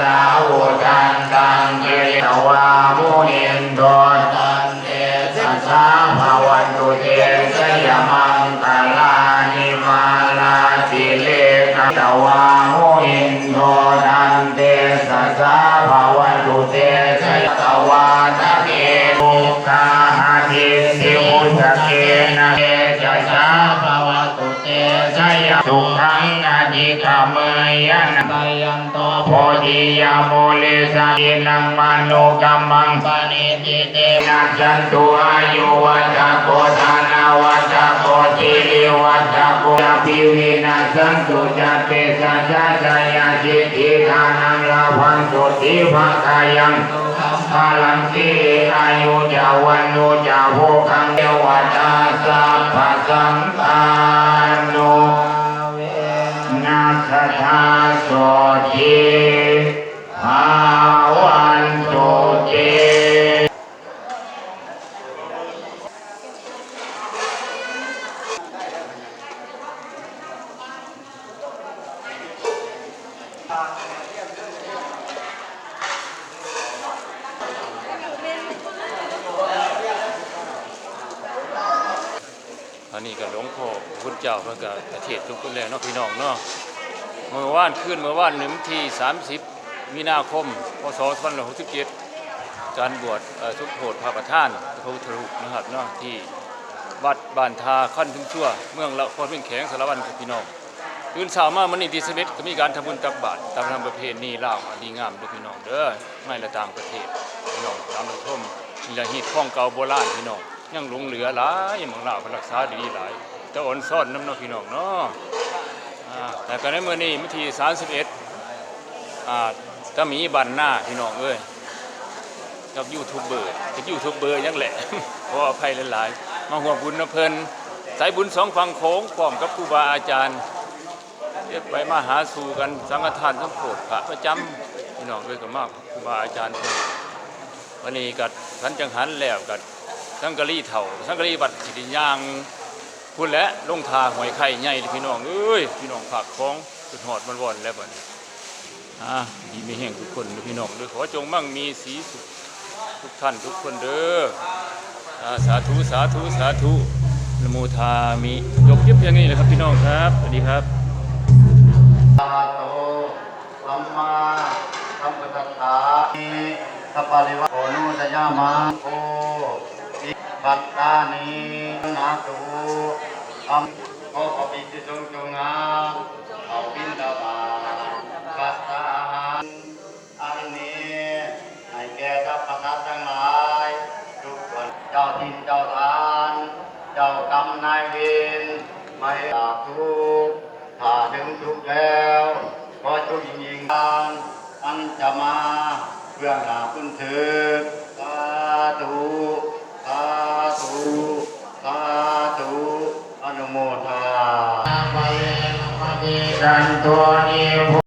สาวุทันตังเกตวามุนินโดตันเตสัสสาภาวันตุเตสยมังตลานิมาลาติเลกตวามุนินโดตันเตสัสสาภาวันตุเตสยตวาตะ ยสุขังอธิกามยนะกายันโตโพธิยาโมเลสายินังมโนกัมมังปานิติเตนะจันตุอายุวัฏโกธานาวัฏโกติลิวัฏโกปิวินาสันตุจัตเตสัจจายาจิติทานังลาภันตุติภะกายังพลังสีอายุจาวันโนจาโภคังเทวตาสัพพสังฆา โสทิภาวันตุเตอันนี้ก็หลวงพ่อพุทธเจ้าเพิ่นก็ประเทศทุกคนแล้วเนาะพี่น้องเนาะ เมื่อวานคืนเมื่อวานหนึ่งที่ 30 มีนาคม พศ2567การบวชสุขโพธิพระประธานพระพุทธรูปนะครับเนาะที่วัดบ้านทาขั้นทุ่งชั่ว เมืองละครเพียงแข็งสารวัตรครับพี่น้องตื่นเช้ามามันนี่ที่สมิทก็มีการทำบุญตักบาตรตามธรรมประเพณีลาวดีงามด้วยพี่น้องเด้อไม่ละต่างประเทศพี่น้องตามเราชมนี่ละฮีดข้องเก่าโบราณพี่น้องยังหลงเหลือหลายมืองลาวเพิ่นรักษาดีหลายแต่อ่อนซ่อนน้ำเนาะพี่น้องเนาะ แต่ก็ในมื้อนี้มื้อที่31อ่าก็มีบันหน้าพี่น้องเอ้ยกับยูทูบเบอร์กับยูทูบเบอร์ยังแหละขออภัยหลายๆมาห่วมบุญนะเพิ่นสายบุญสองฝั่งโขงพร้อมกับครูบาอาจารย์เรียกไปมาหาสู่กันสังฆทานทั้งโปรดพระประจำพี่น้องเอ้ยก็มากครูบาอาจารย์เพิ่นวันนี้ก็ทันจังหันแล้วก็สังกะรีเถ่าสังกะรีบัดสิริยาง พูดและลงทาหอยไข่ใหญ่เลยพี่น้องเอ้ยพี่น้องผักของสุดหอดมันวอนแล้วบัดนี้อะดีไม่แห้งทุกคนพี่น้องเด้อขอจงมั่งมีสีสุขทุกท่านทุกคนเด้ออาสาธุสาธุสาธุนโมทามิยกเยียบอย่างนี้เลยครับพี่น้องครับสวัสดีครับ ปัตตานินาตุอัมโอปปิติสงจงงาเอาบินดาบาปัตตาหารอันนี้ให้แก่ทัพพทัตทั้งหลายทุกคนเจ้าทินเจ้าทาน เจ้ากรรมนายเวรไม่อยาทุกถ้าถึงทุกแล้วขอจุยิงยิงทานอันจะมาเพื่อหาคุณเถิดสาธุสาธุสาธุ อ